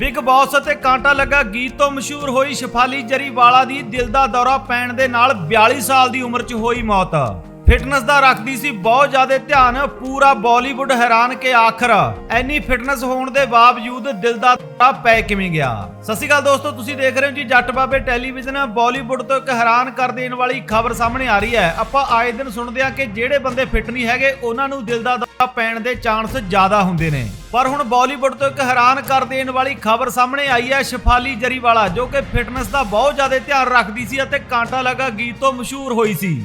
Big boss ਅਤੇ ਕਾਂਟਾ ਲੱਗਾ ਗੀਤ ਤੋਂ ਮਸ਼ਹੂਰ ਹੋਈ ਸ਼ਫਾਲੀ ਜਰੀਵਾਲਾ ਦੀ ਦਿਲ ਦਾ ਦੌਰਾ ਪੈਣ ਦੇ ਨਾਲ 42 ਸਾਲ ਦੀ ਉਮਰ 'ਚ ਹੋਈ ਮੌਤ। ਫਿਟਨੈਸ ਦਾ ਰੱਖਦੀ ਸੀ, ਬਹੁਤ ਜ਼ਿਆਦਾ ਧਿਆਨ, ਪੂਰਾ ਬਾਲੀਵੁੱਡ ਹੈਰਾਨ ਕੇ ਆਖਰ। ਐਨੀ ਫਿਟਨੈਸ ਹੋਣ ਦੇ ਬਾਵਜੂਦ ਦਿਲ ਦਾ ਦੌਰਾ ਪੈ ਕਿਵੇਂ ਗਿਆ? ਸਤਿ ਸ਼੍ਰੀ ਅਕਾਲ ਦੋਸਤੋ, ਤੁਸੀਂ ਦੇਖ ਰਹੇ ਹੋ ਜੀ ਜੱਟ ਬਾਬੇ ਟੈਲੀਵਿਜ਼ਨ। ਬਾਲੀਵੁੱਡ ਤੋਂ ਇੱਕ ਹੈਰਾਨ ਕਰ ਦੇਣ ਵਾਲੀ ਖਬਰ ਸਾਹਮਣੇ ਆ ਰਹੀ ਹੈ। ਆਪਾਂ ਆਏ ਦਿਨ ਸੁਣਦੇ ਆ ਕਿ ਜਿਹੜੇ ਬੰਦੇ ਫਿਟ ਨਹੀਂ ਹੈਗੇ, ਉਹਨਾਂ ਨੂੰ ਦਿਲ ਦਾ ਦੌਰਾ ਪੈਣ ਦੇ ਚਾਂਸ ਜ਼ਿਆਦਾ ਹੁੰਦੇ ਨੇ। ਪਰ ਹੁਣ ਬਾਲੀਵੁੱਡ ਤੋਂ ਇੱਕ ਹੈਰਾਨ ਕਰ ਦੇਣ ਵਾਲੀ ਖਬਰ ਸਾਹਮਣੇ ਆਈ ਹੈ ਸ਼ਫਾਲੀ ਜਰੀਵਾਲਾ, ਜੋ ਕਿ ਫਿਟਨੈਸ ਦਾ ਬਹੁਤ ਜ਼ਿਆਦਾ ਧਿਆਨ ਰੱਖਦੀ ਸੀ ਅਤੇ ਕਾਂਟਾ ਲਗਾ ਗੀਤ ਤੋਂ ਮਸ਼ਹੂਰ ਹੋਈ ਸੀ।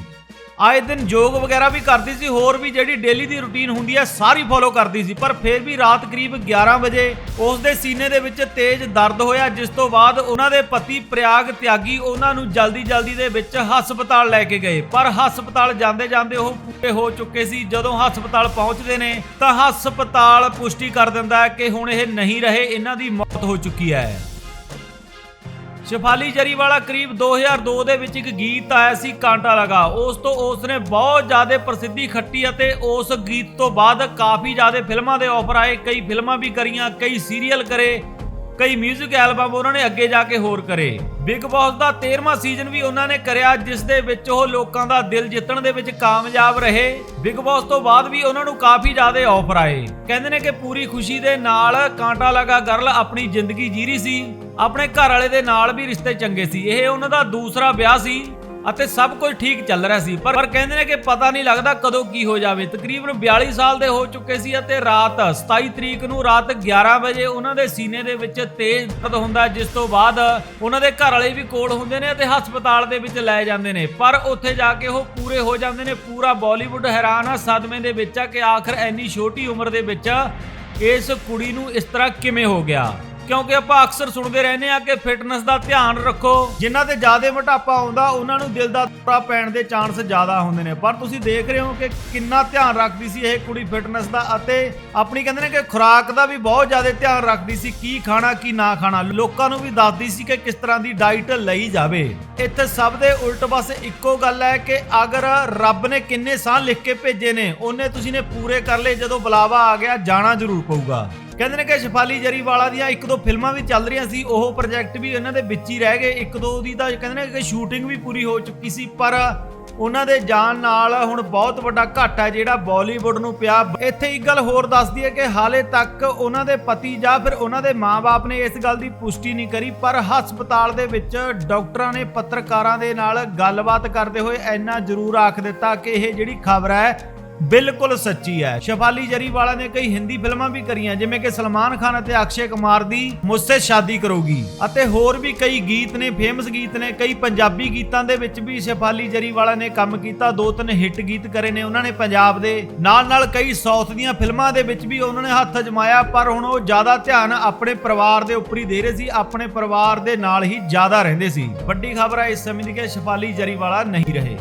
ਆਏ ਦਿਨ ਯੋਗ ਵਗੈਰਾ ਵੀ ਕਰਦੀ ਸੀ, ਹੋਰ ਵੀ ਜਿਹੜੀ ਡੇਲੀ ਦੀ ਰੁਟੀਨ ਹੁੰਦੀ ਹੈ, ਸਾਰੀ ਫੋਲੋ ਕਰਦੀ ਸੀ। ਪਰ ਫਿਰ ਵੀ ਰਾਤ ਕਰੀਬ 11 ਵਜੇ ਉਸ ਦੇ ਸੀਨੇ ਦੇ ਵਿੱਚ ਤੇਜ਼ ਦਰਦ ਹੋਇਆ, ਜਿਸ ਤੋਂ ਬਾਅਦ ਉਹਨਾਂ ਦੇ ਪਤੀ ਪ੍ਰਿਆਗ ਤਿਆਗੀ ਉਹਨਾਂ ਨੂੰ ਜਲਦੀ ਜਲਦੀ ਦੇ ਵਿੱਚ ਹਸਪਤਾਲ ਲੈ ਕੇ ਗਏ। ਪਰ ਹਸਪਤਾਲ ਜਾਂਦੇ ਜਾਂਦੇ ਉਹ ਪੂਰੇ ਹੋ ਚੁੱਕੇ ਸੀ। ਜਦੋਂ ਹਸਪਤਾਲ ਪਹੁੰਚਦੇ ਨੇ, ਤਾਂ ਹਸਪਤਾਲ ਪੁਸ਼ਟੀ ਕਰ ਦਿੰਦਾ ਹੈ ਕਿ ਹੁਣ ਇਹ ਨਹੀਂ ਰਹੇ, ਇਹਨਾਂ ਦੀ ਮੌਤ ਹੋ ਚੁੱਕੀ ਹੈ। ਸ਼ਫਾਲੀ ਜਰੀਵਾਲਾ ਕਰੀਬ 2002 ਦੇ ਵਿੱਚ ਇੱਕ ਗੀਤ ਆਇਆ ਸੀ, ਕਾਂਟਾ ਲਗਾ। ਉਸ ਤੋਂ ਉਸ ਨੇ ਬਹੁਤ ਜ਼ਿਆਦਾ ਪ੍ਰਸਿੱਧੀ ਖੱਟੀ ਅਤੇ ਉਸ ਗੀਤ ਤੋਂ ਬਾਅਦ ਕਾਫੀ ਜ਼ਿਆਦਾ ਫਿਲਮਾਂ ਦੇ ਆਫਰ ਆਏ, ਕਈ ਫਿਲਮਾਂ ਵੀ ਕਰੀਆਂ, ਕਈ ਸੀਰੀਅਲ ਕਰੇ। ਕਈ 뮤직 ਐਲਬਮ ਉਹਨਾਂ ਨੇ ਅੱਗੇ ਜਾ ਕੇ ਹੋਰ ਕਰੇ। ਬਿਗ ਬੌਸ ਦਾ 13ਵਾਂ ਸੀਜ਼ਨ ਵੀ ਉਹਨਾਂ ਨੇ ਕਰਿਆ, ਜਿਸ ਦੇ ਵਿੱਚ ਉਹ ਲੋਕਾਂ ਦਾ ਦਿਲ ਜਿੱਤਣ ਦੇ ਵਿੱਚ ਕਾਮਯਾਬ ਰਹੇ। ਬਿਗ ਬੌਸ ਤੋਂ ਬਾਅਦ ਵੀ ਉਹਨਾਂ ਨੂੰ ਕਾਫੀ ਜ਼ਿਆਦਾ ਆਫਰ ਆਏ। ਕਹਿੰਦੇ ਨੇ ਕਿ ਪੂਰੀ ਖੁਸ਼ੀ ਦੇ ਨਾਲ ਕਾਂਟਾ ਲਗਾ ਗਰਲ ਆਪਣੀ ਜ਼ਿੰਦਗੀ ਜੀ ਰਹੀ ਸੀ। ਆਪਣੇ ਘਰ ਵਾਲੇ ਦੇ ਨਾਲ ਵੀ ਰਿਸ਼ਤੇ ਚੰਗੇ ਸੀ। ਇਹ ਉਹਨਾਂ ਦਾ ਦੂਸਰਾ ਵਿਆਹ ਸੀ। ਅਤੇ ਸਭ ਕੁਝ ਠੀਕ ਚੱਲ ਰਿਹਾ ਸੀ। ਪਰ ਕਹਿੰਦੇ ਨੇ ਕਿ ਪਤਾ ਨਹੀਂ ਲੱਗਦਾ ਕਦੋਂ ਕੀ ਹੋ ਜਾਵੇ। ਤਕਰੀਬਨ 42 ਸਾਲ ਦੇ ਹੋ ਚੁੱਕੇ ਸੀ ਅਤੇ ਰਾਤ 27 ਤਰੀਕ ਨੂੰ ਰਾਤ 11 ਵਜੇ ਉਹਨਾਂ ਦੇ ਸੀਨੇ ਦੇ ਵਿੱਚ ਤੇਜ਼ ਦਰਦ ਹੁੰਦਾ, ਜਿਸ ਤੋਂ ਬਾਅਦ ਉਹਨਾਂ ਦੇ ਘਰ ਵਾਲੇ ਵੀ ਕੋਲ ਹੁੰਦੇ ਨੇ ਅਤੇ ਹਸਪਤਾਲ ਦੇ ਵਿੱਚ ਲੈ ਜਾਂਦੇ ਨੇ। ਪਰ ਉੱਥੇ ਜਾ ਕੇ ਉਹ ਪੂਰੇ ਹੋ ਜਾਂਦੇ ਨੇ। ਪੂਰਾ ਬਾਲੀਵੁੱਡ ਹੈਰਾਨ ਆ ਸਦਮੇ ਦੇ ਵਿੱਚ ਆ ਕਿ ਆਖਰ ਇੰਨੀ ਛੋਟੀ ਉਮਰ ਦੇ ਵਿੱਚ ਇਸ ਕੁੜੀ ਨੂੰ ਇਸ ਤਰ੍ਹਾਂ ਕਿਵੇਂ ਹੋ ਗਿਆ? ਕਿਉਂਕਿ ਆਪਾਂ ਅਕਸਰ ਸੁਣਦੇ ਰਹਿੰਦੇ ਆ ਕਿ ਫਿਟਨੈਸ ਦਾ ਧਿਆਨ ਰੱਖੋ। ਜਿਨ੍ਹਾਂ ਤੇ ਜ਼ਿਆਦਾ ਮੋਟਾਪਾ ਆਉਂਦਾ, ਉਹਨਾਂ ਨੂੰ ਦਿਲ ਦਾ ਦੌਰਾ ਪੈਣ ਦੇ ਚਾਂਸ ਜ਼ਿਆਦਾ ਹੁੰਦੇ ਨੇ। ਪਰ ਤੁਸੀਂ ਦੇਖ ਰਹੇ ਹੋ ਕਿ ਕਿੰਨਾ ਧਿਆਨ ਰੱਖਦੀ ਸੀ ਇਹ ਕੁੜੀ ਫਿਟਨੈਸ ਦਾ ਅਤੇ ਆਪਣੀ ਕਹਿੰਦੇ ਨੇ ਕਿ ਖੁਰਾਕ ਦਾ ਵੀ ਬਹੁਤ ਜ਼ਿਆਦਾ ਧਿਆਨ ਰੱਖਦੀ ਸੀ, ਕੀ ਖਾਣਾ, ਕੀ ਨਾ ਖਾਣਾ। ਲੋਕਾਂ ਨੂੰ ਵੀ ਦੱਸਦੀ ਸੀ ਕਿ ਕਿਸ ਤਰ੍ਹਾਂ ਦੀ ਡਾਈਟ ਲਈ ਜਾਵੇ। ਇੱਥੇ ਸਭ ਦੇ ਉਲਟ ਬਸ ਇੱਕੋ ਗੱਲ ਹੈ ਕਿ ਅਗਰ ਰੱਬ ਨੇ ਕਿੰਨੇ ਸਾਹ ਲਿਖ ਕੇ ਭੇਜੇ ਨੇ, ਉਹਨੇ ਤੁਸੀਂ ਨੇ ਪੂਰੇ ਕਰ ਲਏ, ਜਦੋਂ ਬੁਲਾਵਾ ਆ ਗਿਆ, ਜਾਣਾ ਜ਼ਰੂਰ ਪਊਗਾ। ਕਹਿੰਦੇ ਨੇ ਕਿ ਸ਼ਫਾਲੀ ਜਰੀਵਾਲਾ ਦੀਆਂ ਇੱਕ ਦੋ ਫਿਲਮਾਂ ਵੀ ਚੱਲ ਰਹੀਆਂ ਸੀ, ਉਹ ਪ੍ਰੋਜੈਕਟ ਵੀ ਇਹਨਾਂ ਦੇ ਵਿੱਚ ਹੀ ਰਹਿ ਗਏ। ਇੱਕ ਦੋ ਦੀ ਤਾਂ ਕਹਿੰਦੇ ਨੇ ਕਿ ਸ਼ੂਟਿੰਗ ਵੀ ਪੂਰੀ ਹੋ ਚੁੱਕੀ ਸੀ, ਪਰ ਉਹਨਾਂ ਦੇ ਜਾਣ ਨਾਲ ਹੁਣ ਬਹੁਤ ਵੱਡਾ ਘਾਟਾ ਜਿਹੜਾ ਬਾਲੀਵੁੱਡ ਨੂੰ ਪਿਆ। ਇੱਥੇ ਇੱਕ ਗੱਲ ਹੋਰ ਦੱਸਦੀ ਹੈ ਕਿ ਹਾਲੇ ਤੱਕ ਉਹਨਾਂ ਦੇ ਪਤੀ ਜਾਂ ਫਿਰ ਉਹਨਾਂ ਦੇ ਮਾਪੇ ਨੇ ਇਸ ਗੱਲ ਦੀ ਪੁਸ਼ਟੀ ਨਹੀਂ ਕਰੀ, ਪਰ ਹਸਪਤਾਲ ਦੇ ਵਿੱਚ ਡਾਕਟਰਾਂ ਨੇ ਪੱਤਰਕਾਰਾਂ ਦੇ ਨਾਲ ਗੱਲਬਾਤ ਕਰਦੇ ਹੋਏ ਇੰਨਾ ਜ਼ਰੂਰ ਆਖ ਦਿੱਤਾ ਕਿ ਇਹ ਜਿਹੜੀ ਖਬਰ ਹੈ ਬਿਲਕੁਲ ਸੱਚੀ ਹੈ। ਸ਼ਫਾਲੀ ਜਰੀਵਾਲਾ ਨੇ ਕਈ ਹਿੰਦੀ ਫਿਲਮਾਂ ਵੀ ਕਰੀਆਂ, ਜਿਵੇਂ ਕਿ ਸਲਮਾਨ ਖਾਨ ਅਤੇ ਅਕਸ਼ੇ ਕੁਮਾਰ ਦੀ ਮੁਝਸੇ ਸ਼ਾਦੀ ਕਰੋਗੀ। ਅਤੇ ਹੋਰ ਵੀ ਕਈ ਗੀਤ ਨੇ ਫੇਮਸ ਗੀਤ ਨੇ, ਕਈ ਪੰਜਾਬੀ ਗੀਤਾਂ ਦੇ ਵਿੱਚ ਵੀ ਸ਼ਫਾਲੀ ਜਰੀਵਾਲਾ ਨੇ ਕੰਮ ਕੀਤਾ। ਦੋ ਤਿੰਨ ਹਿੱਟ ਗੀਤ ਕਰੇ ਨੇ ਉਹਨਾਂ ਨੇ ਪੰਜਾਬ ਦੇ। ਨਾਲ ਨਾਲ ਕਈ ਸਾਊਥ ਦੀਆਂ ਫਿਲਮਾਂ ਦੇ ਵਿੱਚ ਵੀ ਉਹਨਾਂ ਨੇ ਹੱਥ ਜਮਾਇਆ ਪਰ ਹੁਣ ਉਹ ਜ਼ਿਆਦਾ ਧਿਆਨ ਆਪਣੇ ਪਰਿਵਾਰ ਦੇ ਉੱਪਰ ਹੀ ਦੇ ਰਹੇ ਸੀ। ਆਪਣੇ ਪਰਿਵਾਰ ਦੇ ਨਾਲ ਹੀ ਜ਼ਿਆਦਾ ਰਹਿੰਦੇ ਸੀ। ਵੱਡੀ ਖਬਰ ਹੈ ਇਸ ਸਮੇਂ ਦੀ ਕਿ ਸ਼ਫਾਲੀ ਜਰੀਵਾਲਾ ਨਹੀਂ ਰਹੇ।